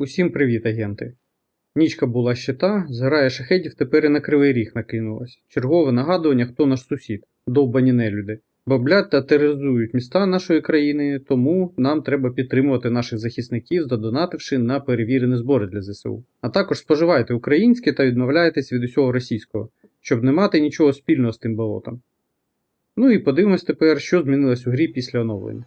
Усім привіт, агенти. Нічка була щита, зграя шахедів тепер і на кривий ріг накинулась. Чергове нагадування, хто наш сусід, довбані нелюди. Баблять та тероризують міста нашої країни, тому нам треба підтримувати наших захисників, задонативши на перевірені збори для ЗСУ. А також споживайте українське та відмовляйтесь від усього російського, щоб не мати нічого спільного з тим болотом. Ну і подивимось тепер, що змінилось у грі після оновлення.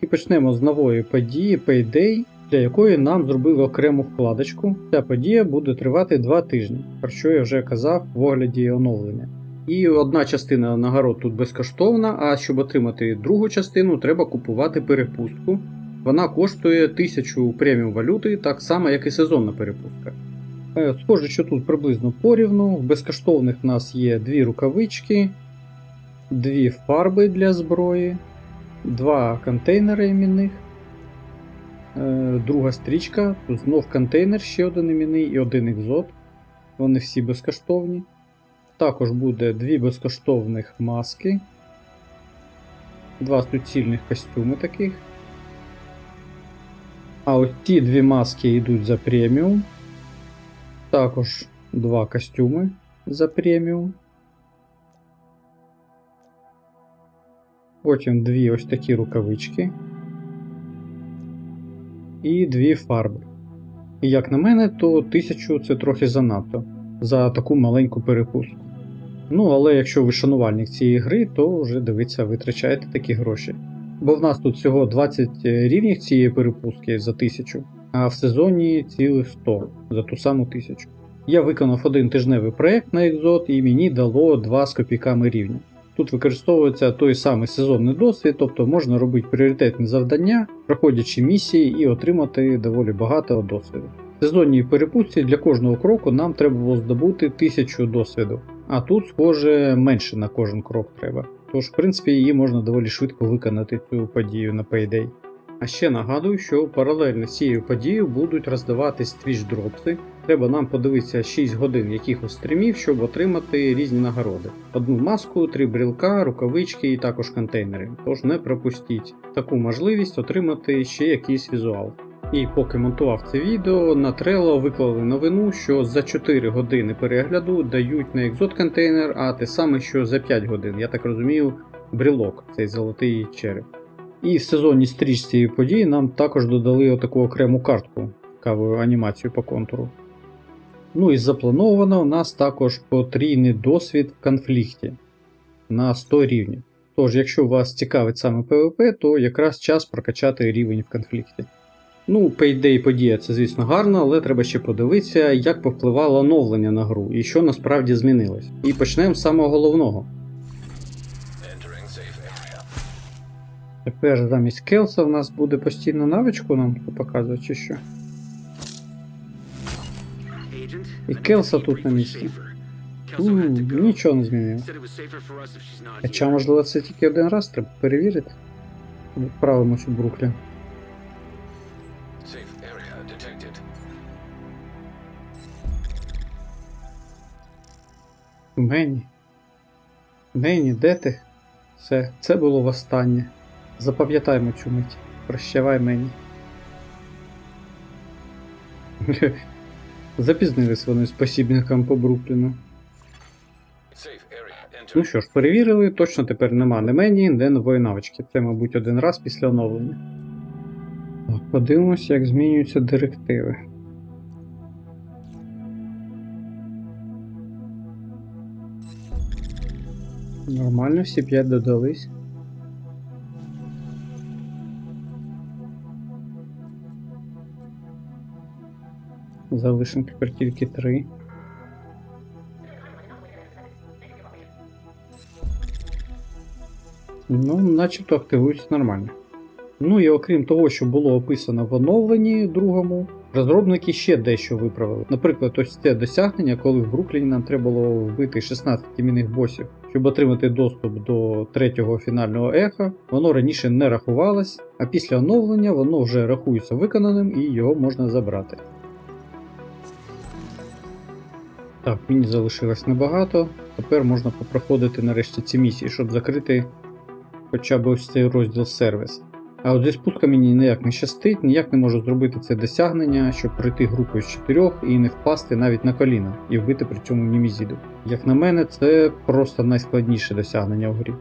І почнемо з нової події Payday, для якої нам зробили окрему вкладочку. Ця подія буде тривати 2 тижні, про що я вже казав в огляді оновлення. І одна частина нагород тут безкоштовна, а щоб отримати другу частину, треба купувати перепустку. Вона коштує 1000 преміум валюти, так само, як і сезонна перепустка. Е, Схоже, що тут приблизно порівну. В безкоштовних в нас є дві рукавички, дві фарби для зброї, два контейнери іменних, е, друга стрічка, тут знов контейнер, ще один іменний і один екзот. Вони всі безкоштовні. Також буде дві безкоштовних маски, два суцільних костюми таких. А ось ці дві маски йдуть за преміум. Також два костюми за преміум. Потім дві ось такі рукавички. І дві фарби. І як на мене, то 1000 це трохи занадто за таку маленьку перепустку. Ну, але якщо ви шанувальник цієї гри, то вже дивіться, витрачаєте такі гроші. Бо в нас тут всього 20 рівнів цієї перепустки за 1000, а в сезоні цілих 100 за ту саму 1000. Я виконав один тижневий проект на Exot і мені дало 2 з копійками рівня. Тут використовується той самий сезонний досвід, тобто можна робити пріоритетні завдання, проходячи місії і отримати доволі багато досвіду. В сезонній перепустці для кожного кроку нам треба було здобути 1000 досвіду, а тут, схоже, менше на кожен крок треба. Тож, в принципі, її можна доволі швидко виконати цю подію на Payday. А ще нагадую, що паралельно з цією подією будуть роздаватись Twitch дропси. Треба нам подивитися 6 годин якихось стрімів, щоб отримати різні нагороди. Одну маску, три брілка, рукавички і також контейнери. Тож не пропустіть таку можливість отримати ще якийсь візуал. І поки монтував це відео, на Trello виклали новину, що за 4 години перегляду дають не екзот контейнер, а те саме, що за 5 годин. Я так розумію, брілок, цей золотий череп. І в сезонній стрічці подій нам також додали отаку окрему картку, цікаву анімацію по контуру. Ну і заплановано у нас також потрійний досвід в конфлікті на 100 рівнів. Тож, якщо вас цікавить саме PvP, то якраз час прокачати рівень в конфлікті. Ну, Payday подія це, звісно, гарно, але треба ще подивитися, як повпливало оновлення на гру і що насправді змінилось. І почнемо з самого головного. Тепер замість Келса в нас буде постійно навичку нам показувати, чи що. І Келса тут на місці. Go. нічого не змінило. Хоча, можливо, це тільки один раз треба перевірити. Відправимось у Бруклін. Мені. Мені, де ти? Все, це було востаннє. Запам'ятаймо цю мить. Прощавай мені. Запізнились вони з посібником по Брукліну. Ну що ж, перевірили, точно тепер нема ні мені, ні нової навички. Це, мабуть, один раз після оновлення. Так, подивимося, як змінюються директиви. Нормально, всі 5 додались. Залишимо тепер тільки 3. Ну, начебто активується нормально. Ну і окрім того, що було описано в оновленні другому, розробники ще дещо виправили. Наприклад, ось це досягнення, коли в Брукліні нам треба було вбити 16 мінних босів, щоб отримати доступ до третього фінального еха, воно раніше не рахувалось, а після оновлення воно вже рахується виконаним і його можна забрати. Так, мені залишилось небагато. Тепер можна попроходити нарешті ці місії, щоб закрити хоча б ось цей розділ сервіс. А от зі спусками мені ніяк не щастить, ніяк не можу зробити це досягнення, щоб пройти групою з чотирьох і не впасти навіть на коліна і вбити при цьому німізіду. Як на мене, це просто найскладніше досягнення в грі.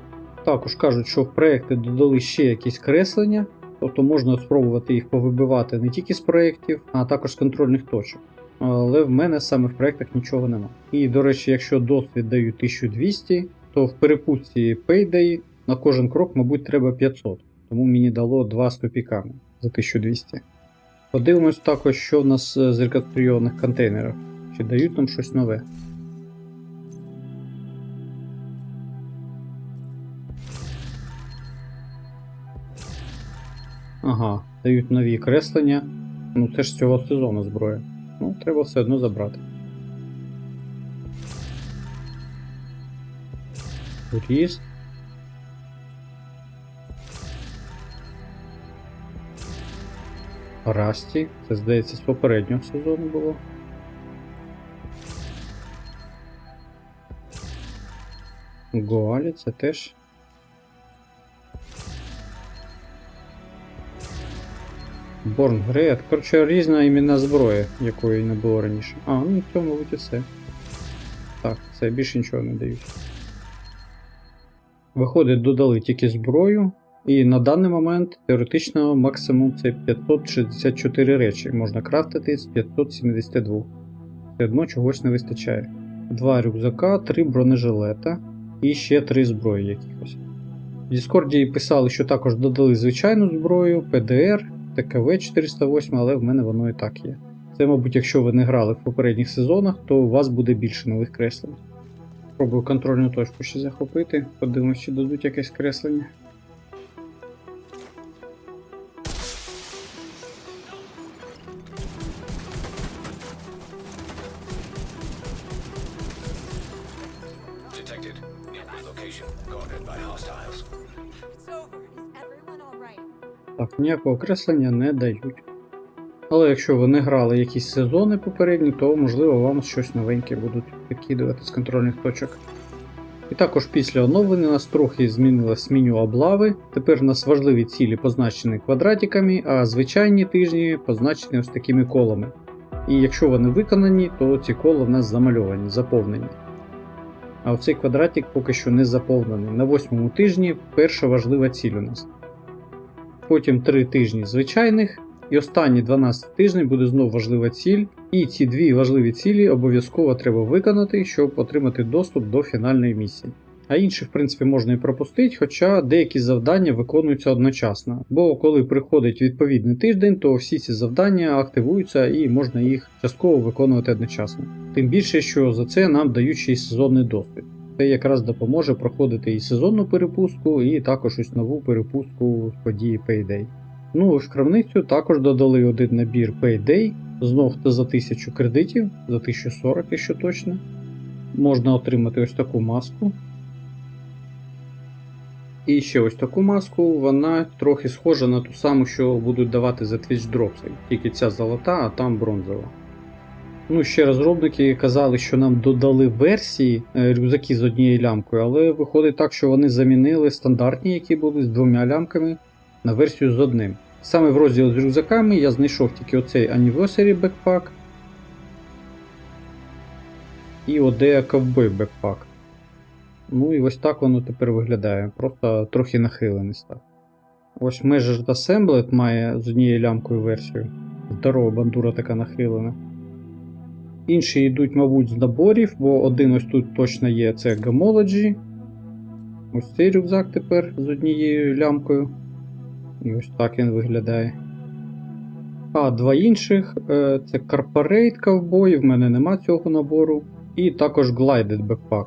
Також кажуть, що в проекти додали ще якісь креслення, тобто можна спробувати їх повибивати не тільки з проєктів, а також з контрольних точок. Але в мене саме в проєктах нічого нема. І, до речі, якщо досвід дають 1200, то в перепустці Payday на кожен крок, мабуть, треба 500, тому мені дало 2 з за 1200. Подивимось також, що в нас е, з реконструйованих контейнерах. Чи дають нам щось нове. Ага, дають нові креслення. Ну це ж цього сезону зброя. Ну, треба все одно забрати. Ріст. Расті. Це здається з попереднього сезону було. Гоалі це теж. Борн Грейд. Коротше, різна імінна зброя, якої не було раніше. А, ну це, мабуть, і все. Так, це більше нічого не дають. Виходить, додали тільки зброю, і на даний момент теоретично максимум це 564 речі можна крафтити з 572. Все одно чогось не вистачає. Два рюкзака, три бронежилета і ще три зброї якихось. В Діскорді писали, що також додали звичайну зброю, ПДР, ТКВ 408, але в мене воно і так є. Це, мабуть, якщо ви не грали в попередніх сезонах, то у вас буде більше нових креслень. Пробую контрольну точку ще захопити, подивимось, чи дадуть якесь креслення. Так, ніякого креслення не дають. Але якщо ви не грали якісь сезони попередні, то можливо вам щось новеньке будуть викидувати з контрольних точок. І також після оновлення нас трохи змінилось меню облави. Тепер у нас важливі цілі позначені квадратиками, а звичайні тижні позначені ось такими колами. І якщо вони виконані, то ці кола в нас замальовані, заповнені. А оцей квадратик поки що не заповнений. На восьмому тижні перша важлива ціль у нас. Потім 3 тижні звичайних, і останні 12 тижнів буде знову важлива ціль. І ці дві важливі цілі обов'язково треба виконати, щоб отримати доступ до фінальної місії. А інші, в принципі, можна і пропустити, хоча деякі завдання виконуються одночасно. Бо коли приходить відповідний тиждень, то всі ці завдання активуються і можна їх частково виконувати одночасно. Тим більше, що за це нам дають ще й сезонний досвід. Це якраз допоможе проходити і сезонну перепустку, і також ось нову перепустку з події Payday. Ну, в крамницю також додали один набір Payday, знов за 1000 кредитів, за 1040, якщо точно. Можна отримати ось таку маску. І ще ось таку маску, вона трохи схожа на ту саму, що будуть давати за Twitch Drops, тільки ця золота, а там бронзова. Ну, ще розробники казали, що нам додали версії е, рюкзаки з однією лямкою, але виходить так, що вони замінили стандартні, які були з двома лямками, на версію з одним. Саме в розділ з рюкзаками я знайшов тільки оцей Anniversary Backpack і Odea Cowboy Backpack. Ну і ось так воно тепер виглядає, просто трохи нахилений став. Ось Measured Assembled має з однією лямкою версію. Здорова бандура така нахилена. Інші йдуть, мабуть, з наборів, бо один ось тут точно є це Gamology. Ось цей рюкзак тепер з однією лямкою. І ось так він виглядає. А два інших е, це Corporate Cowboy, в мене нема цього набору. І також Glided Backpack.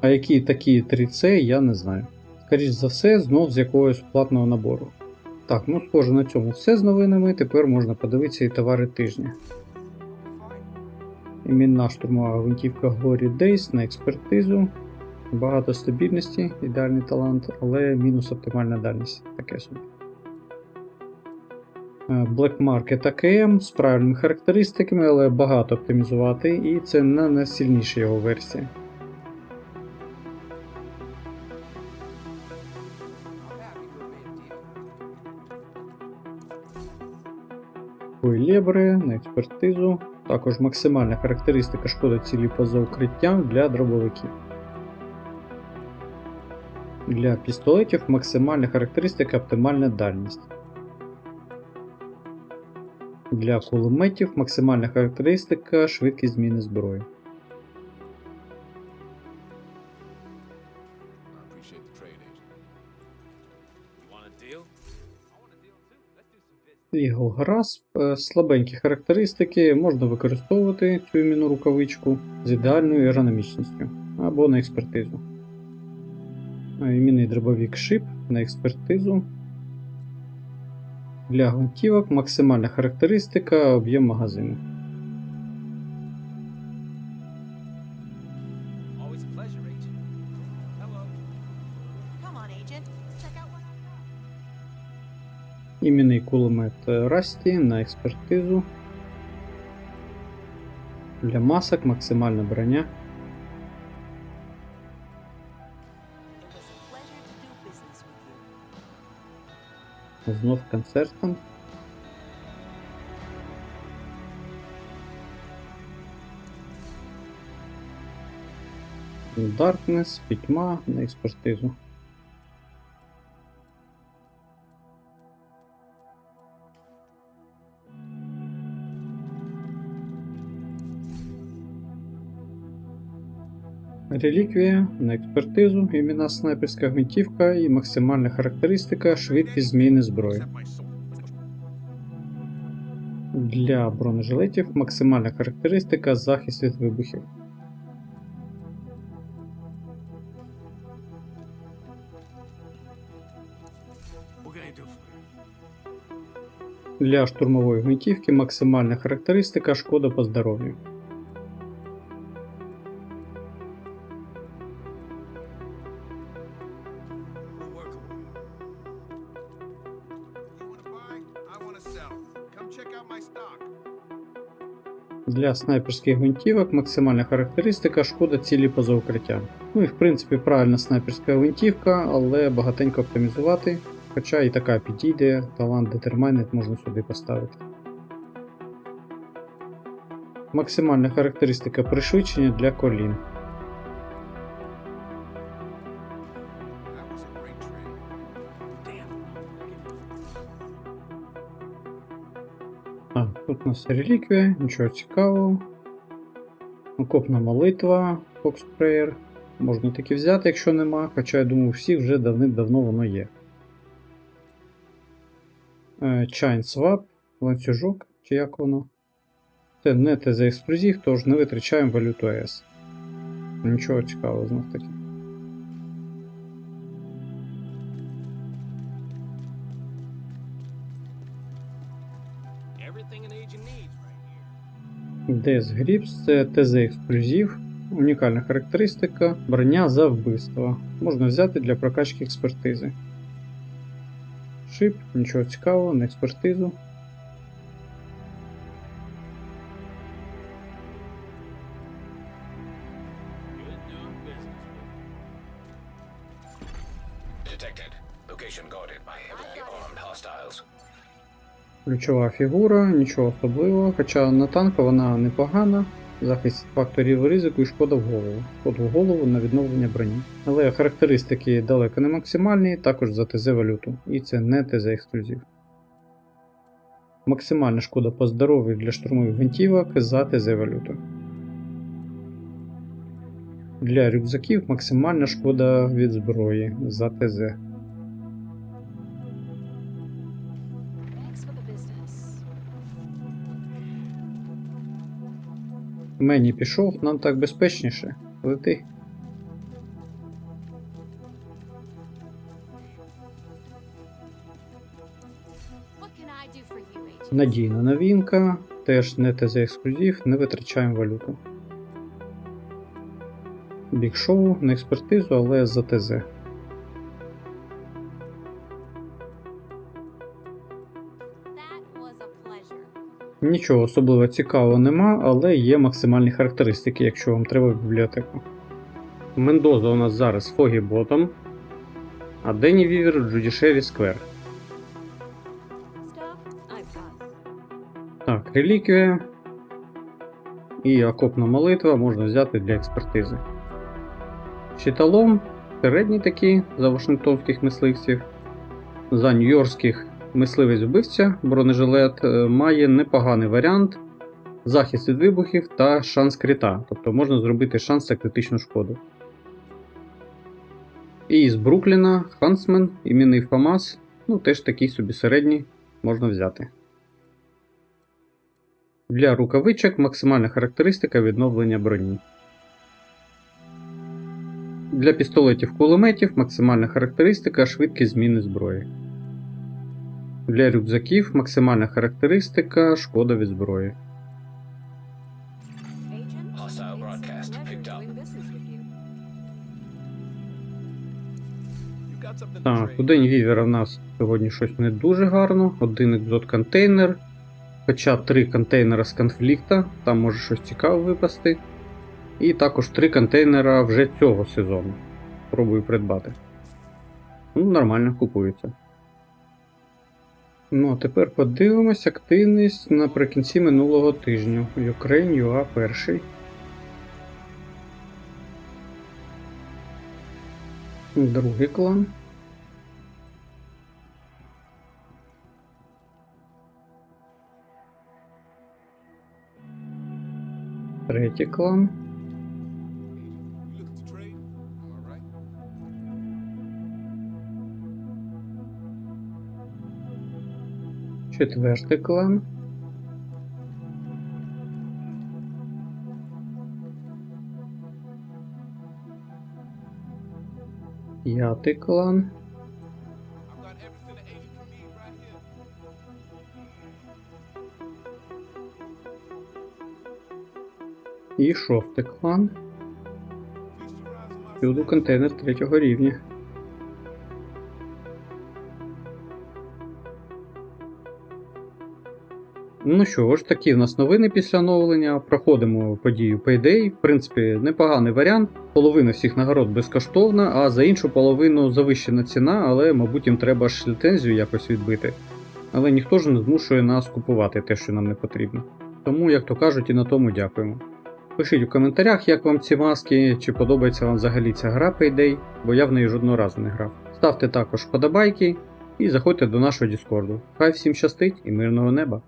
А які такі 3C, я не знаю. Скоріше за все, знов з якогось платного набору. Так, ну схоже на цьому все з новинами. Тепер можна подивитися і товари тижня. Іменна штурмова гвинтівка Glory Days на експертизу. Багато стабільності, ідеальний талант, але мінус оптимальна дальність. Таке собі. Е, Black Market AKM з правильними характеристиками, але багато оптимізувати, і це не найсильніша його версія. Лебре на експертизу. Також максимальна характеристика шкоди цілі поза укриттям для дробовиків. Для пістолетів максимальна характеристика оптимальна дальність. Для кулеметів максимальна характеристика швидкість зміни зброї. Eagle Grasp е, слабенькі характеристики, можна використовувати цю міну рукавичку з ідеальною ергономічністю або на експертизу. Імінний дробовік шип на експертизу. Для гвинтівок максимальна характеристика об'єм магазину. Іменний кулемет е, Расті на експертизу. Для масок максимальна броня. Знов концертом. Darkness, пітьма на експертизу. Реліквія на експертизу, імена снайперська гвинтівка і максимальна характеристика швидкість зміни зброї. Для бронежилетів максимальна характеристика захист від вибухів. Для штурмової гвинтівки максимальна характеристика шкода по здоров'ю. Для снайперських гвинтівок максимальна характеристика шкода цілі поза укриттям. Ну і в принципі правильна снайперська гвинтівка, але багатенько оптимізувати. Хоча і така підійде, талант Determined можна сюди поставити. Максимальна характеристика пришвидшення для колін. Нас реліквія, нічого цікавого. Окопна молитва, Fox. Можна таки взяти, якщо нема, хоча я думаю, у всіх вже давним-давно воно є. Е, Chain Swap, ланцюжок, чи як воно. Це не за ексклюзив, тож не витрачаємо валюту АЕС. Нічого цікавого знов таки. Right here. Це ТЗ ексклюзив, унікальна характеристика, броня за вбивство. Можна взяти для прокачки експертизи. Шип, нічого цікавого, на експертизу. Ключова фігура, нічого особливого, хоча на танка вона непогана. Захист факторів ризику і шкода в голову. Шкода в голову на відновлення броні. Але характеристики далеко не максимальні, також за ТЗ валюту. І це не ТЗ ексклюзив. Максимальна шкода по здоров'ю для штурмових гвинтівок за ТЗ валюту. Для рюкзаків максимальна шкода від зброї за ТЗ. Мені пішов, нам так безпечніше. Лети. Надійна новинка, теж не ТЗ ексклюзив, не витрачаємо валюту. Бік шоу на експертизу, але за ТЗ. Нічого особливо цікавого нема, але є максимальні характеристики, якщо вам треба в бібліотеку. Мендоза у нас зараз Фогі Ботом, а Дені Вівер Джудішері Сквер. Так, реліквія і окопна молитва можна взяти для експертизи. Щиталом середній такий за вашингтонських мисливців. За нью-йоркських мисливець вбивця бронежилет е, має непоганий варіант, захист від вибухів та шанс крита, тобто можна зробити шанс на критичну шкоду. І з Брукліна Хансмен, іменний Фамас, ну теж такий собі середній можна взяти. Для рукавичок максимальна характеристика відновлення броні. Для пістолетів кулеметів максимальна характеристика швидкість зміни зброї. Для рюкзаків максимальна характеристика шкода від зброї. Так, у день вівера в нас сьогодні щось не дуже гарно. Один екзот контейнер. Хоча три контейнера з конфлікта, там може щось цікаве випасти. І також три контейнера вже цього сезону. Пробую придбати. Ну, нормально купується. Ну, а тепер подивимось активність наприкінці минулого тижня. Ukraine UA перший. Другий клан. Третій клан. Четвертий клан. П'ятий клан. І шостий клан. Всюди контейнер третього рівня. Ну що ж, такі в нас новини після оновлення. Проходимо подію Payday. В принципі, непоганий варіант. Половина всіх нагород безкоштовна, а за іншу половину завищена ціна, але, мабуть, їм треба ж ліцензію якось відбити. Але ніхто ж не змушує нас купувати те, що нам не потрібно. Тому, як то кажуть, і на тому дякуємо. Пишіть у коментарях, як вам ці маски, чи подобається вам взагалі ця гра Payday, бо я в неї жодного разу не грав. Ставте також вподобайки і заходьте до нашого Діскорду. Хай всім щастить і мирного неба!